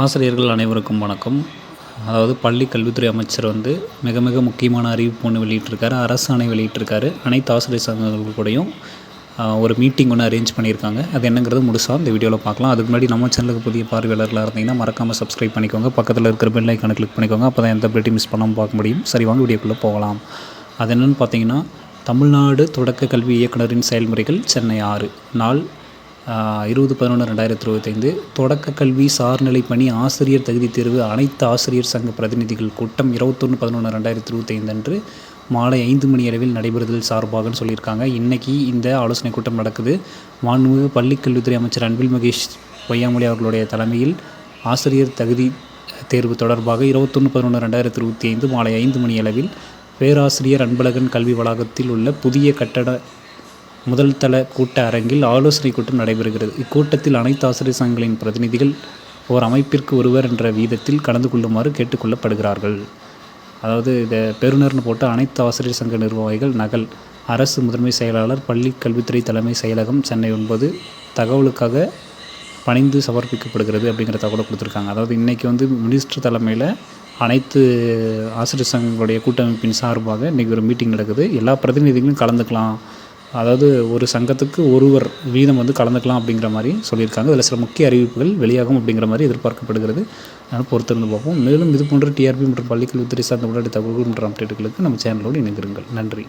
ஆசிரியர்கள் அனைவருக்கும் வணக்கம். அதாவது பள்ளி கல்வித்துறை அமைச்சர் வந்து மிக மிக முக்கியமான அறிவிப்பு ஒன்று வெளியிட்டிருக்காரு. அரசு அணை வெளியிட்டிருக்காரு. அனைத்து ஆசிரியர் சங்கங்கள் கூடயும் ஒரு மீட்டிங் ஒன்று அரேஞ்ச் பண்ணியிருக்காங்க. அது என்னங்கிறது முழுசாக இந்த வீடியோவில் பார்க்கலாம். அதுக்கு முன்னாடி நம்ம சேனலுக்கு புதிய பார்வையாளர்களாக இருந்தீங்கன்னா மறக்காமல் சப்ஸ்கிரைப் பண்ணிக்கோங்க. பக்கத்தில் இருக்கிற பெல் ஐக்கானை கிளிக் பண்ணிக்கோங்க. அப்போ தான் எந்த அப்டேட்டையும் மிஸ் பண்ணாமல் பார்க்க முடியும். சரி வாங்க வீடியோக்குள்ளே போகலாம். அது என்னென்னு பார்த்தீங்கன்னா தமிழ்நாடு தொடக்க கல்வி இயக்குனரின் செயல்முறைகள் சென்னை ஆறு. நாள் இருபது பதினொன்று ரெண்டாயிரத்தி இருபத்தைந்து தொடக்க கல்வி சார்நிலை பணி ஆசிரியர் தகுதி தேர்வு அனைத்து ஆசிரியர் சங்க பிரதிநிதிகள் கூட்டம் இருபத்தொன்று பதினொன்று ரெண்டாயிரத்தி இருபத்தைந்து அன்று மாலை ஐந்து மணி அளவில் நடைபெறுதல் சார்பாகன்னு சொல்லியிருக்காங்க. இன்றைக்கி இந்த ஆலோசனை கூட்டம் நடக்குது. மாண்புமிகு பள்ளிக்கல்வித்துறை அமைச்சர் அன்பில் மகேஷ் பொய்யாமொழி அவர்களுடைய தலைமையில் ஆசிரியர் தகுதி தேர்வு தொடர்பாக இருபத்தொன்று பதினொன்று ரெண்டாயிரத்தி இருபத்தி ஐந்து மாலை ஐந்து மணி அளவில் பேராசிரியர் அன்பழகன் கல்வி வளாகத்தில் உள்ள புதிய கட்டட முதல் தள கூட்ட அரங்கில் ஆலோசனை கூட்டம் நடைபெறுகிறது. இக்கூட்டத்தில் அனைத்து ஆசிரியர் சங்கங்களின் பிரதிநிதிகள் ஓர் அமைப்பிற்கு ஒருவர் என்ற வீதத்தில் கலந்து கொள்ளுமாறு கேட்டுக்கொள்ளப்படுகிறார்கள். அதாவது இதை பெறுநர்னு போட்டு அனைத்து ஆசிரியர் சங்க நிர்வாகிகள் நகல் அரசு முதன்மை செயலாளர் பள்ளி கல்வித்துறை தலைமை செயலகம் சென்னை ஒன்பது தகவலுக்காக பணிந்து சமர்ப்பிக்கப்படுகிறது அப்படிங்கிற தகவலை கொடுத்துருக்காங்க. அதாவது இன்றைக்கி வந்து மினிஸ்டர் தலைமையில் அனைத்து ஆசிரியர் சங்கங்களுடைய கூட்டமைப்பின் சார்பாக இன்றைக்கி ஒரு மீட்டிங் நடக்குது. எல்லா பிரதிநிதிகளும் கலந்துக்கலாம் அதாவது ஒரு சங்கத்துக்கு ஒருவர் வீதம் வந்து கலந்துக்கலாம் அப்படிங்கிற மாதிரி சொல்லியிருக்காங்க. அதில் சில முக்கிய அறிவிப்புகள் வெளியாகும் அப்படிங்கிற மாதிரி எதிர்பார்க்கப்படுகிறது. அதனால் பொறுத்திருந்து பார்ப்போம். மேலும் இது போன்ற டிஆர்பி மற்றும் பள்ளிக்கல்வித்துறை சார்ந்த உடனடி தகவல்கள் மற்றும் அப்டேட்டுகளுக்கு நம்ம சேனலோடு இணைந்திருங்கள். நன்றி.